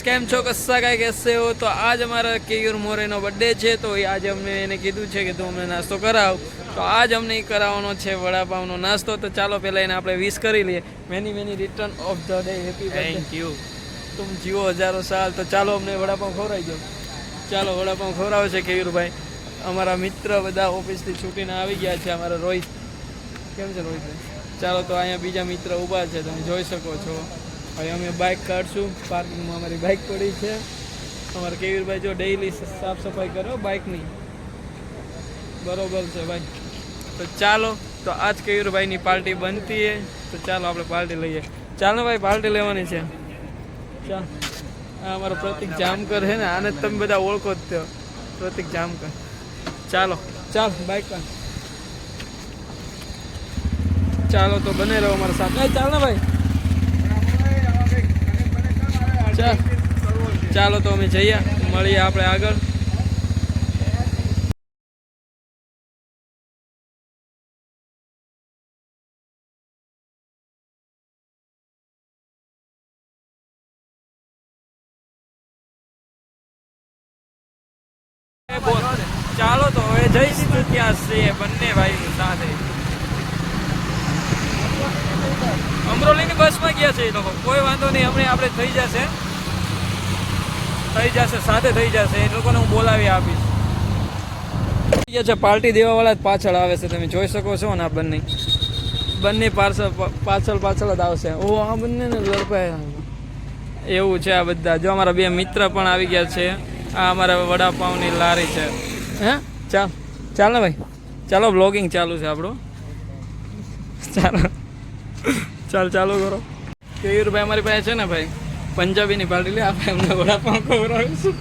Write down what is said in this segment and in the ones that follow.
કેમ છો? કસ્સા કાંઈ કહેશે હો? તો આજ અમારા કેયુર મોરેનો બર્થડે છે તો આજે અમને એને કીધું છે કે તું અમને નાસ્તો કરાવ. તો આજ અમને કરાવવાનો છે વડાપાવનો નાસ્તો. તો ચાલો પહેલાં એને આપણે વિશ કરી લઈએ. Many many return of the day happy thank you તું જીવો હજારો સાલ. તો ચાલો અમને વડાપાવ ખવડાવી દો. ચાલો વડાપાવ ખવડાવે છે કેયુરભાઈ. અમારા મિત્ર બધા ઓફિસથી છૂટીને આવી ગયા છે અમારા રોહિત. કેમ છે રોહિતભાઈ? ચાલો તો અહીંયા બીજા મિત્ર ઊભા છે તમે જોઈ શકો છો. હવે અમે બાઇક કાઢશું. પાર્કિંગમાં અમારી બાઇક પડી છે. અમારે કેવીરભાઈ જો ડેઈલી સાફ સફાઈ કરો બાઇકની બરોબર છે ભાઈ. તો ચાલો, તો આજ કેવીરભાઈની પાર્ટી બનતી હે. તો ચાલો આપણે પાર્ટી લઈએ. ચાલો ભાઈ, પાર્ટી લેવાની છે. ચાલ અમારો પ્રતિક જામકર છે ને, આને તમે બધા ઓળખો જ થયો પ્રતિક જામકર. ચાલો. ચાલ પર ચાલો, તો બને રહો અમારા સાથે. ચાલ ને ભાઈ. ચાલ તો અમે જઈએ, મળીએ આપણે આગળ. ચાલો તો હવે જઈશું ત્યાં છીએ, બંને ભાઈ સાથે. અમરોલીની બસમાં ગયા છે એ લોકો. કોઈ વાંધો નહીં, હમણાં આપણે થઈ જશે. થઈ જશે, સાથે થઈ જશે. એ લોકોને હું બોલાવી આપીશ. છે પાર્ટી દેવાવાળા જ પાછળ આવે છે, તમે જોઈ શકો છો ને આ બંને. બંને પાર્સલ પાછળ પાછળ જ આવશે. ઓ, આ બંને ને લડપાય. એવું છે આ બધા. જો અમારા બે મિત્ર પણ આવી ગયા છે. આ અમારા વડાપાઉંની લારી છે. હે? ચાલ. ચાલ ને ભાઈ. ચાલો બ્લોગિંગ ચાલુ છે આપણું. ચાલો. ચાલ, ચાલુ કરો. કેયુરભાઈ અમારી પાસે છે ને ભાઈ? પંજાબીની પાર્ટી લે આપણે એમને વડાપાઉં ખવડાવીશું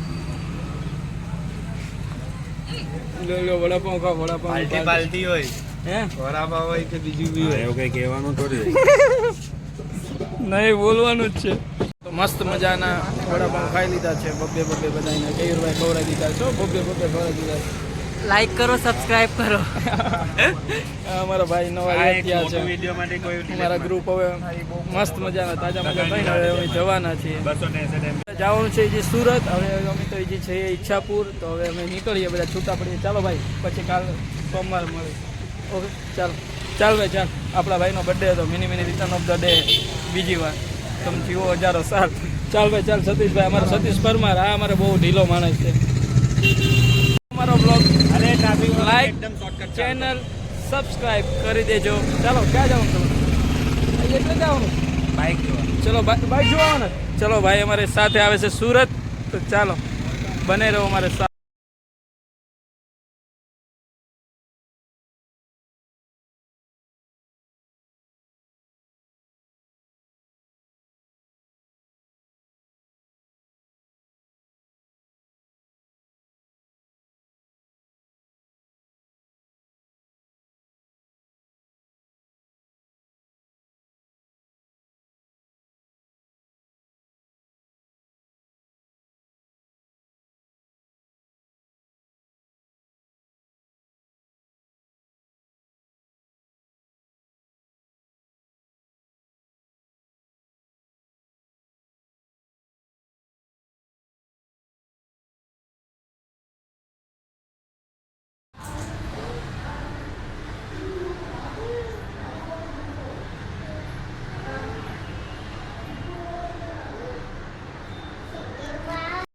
લો લો વડાપાઉં ખાઓ વડાપાઉં પાર્ટી. પાર્ટી હોય. હે? વરાપા હોય કે બીજું બી હોય. એવું કઈ કહેવાનું થોડી નહીં બોલવાનું જ છે. તો મસ્ત મજાના વડાપાઉં ખાઈ લીધા છે બબ્બે બબ્બે બધાને કેયુરભાઈ ખવડાવી દીધા છો બબ્બે બબ્બે ખવડાવી દીધા છે. લાઈક કરો સબસ્ક્રાઇબ કરો. અમારા ભાઈ નવા મોટો છે. વીડિયો માટે કોઈ અમારા ગ્રુપ હવે મસ્ત મજાના તાજા મજા થઈને હવે અમે જવાના છીએ. જવાનું છે જે સુરત હવે અમે તો જે છે ઈચ્છાપુર તો હવે અમે નીકળીએ બધા છૂટા પડીએ. ચાલો ભાઈ પછી કાલ સોમવાર મળે ઓકે ચાલો. ચાલ ભાઈ ચાલ. આપણા ભાઈનો બર્થડે હતો many many return of the day બીજી વાર. તમે જીવો હજારો સાર ચાલ ભાઈ ચાલ સતીશભાઈ. અમારો સતીશ પરમાર આ અમારે બહુ ઢીલો માણસ છે. અમારો બ્લોગ અરે ટ્રાફિક લાઈક એકદમ શોર્ટકટ ચેનલ સબસ્ક્રાઇબ કરી દેજો. ચાલો ક્યાં જવાનું તમે એટલે જવાનું? બાઇક જોવા. ચલો બાઈક જોવાનું? ચલો ભાઈ અમારે સાથે આવે છે સુરત. તો ચાલો બને રહો અમારે સાથે.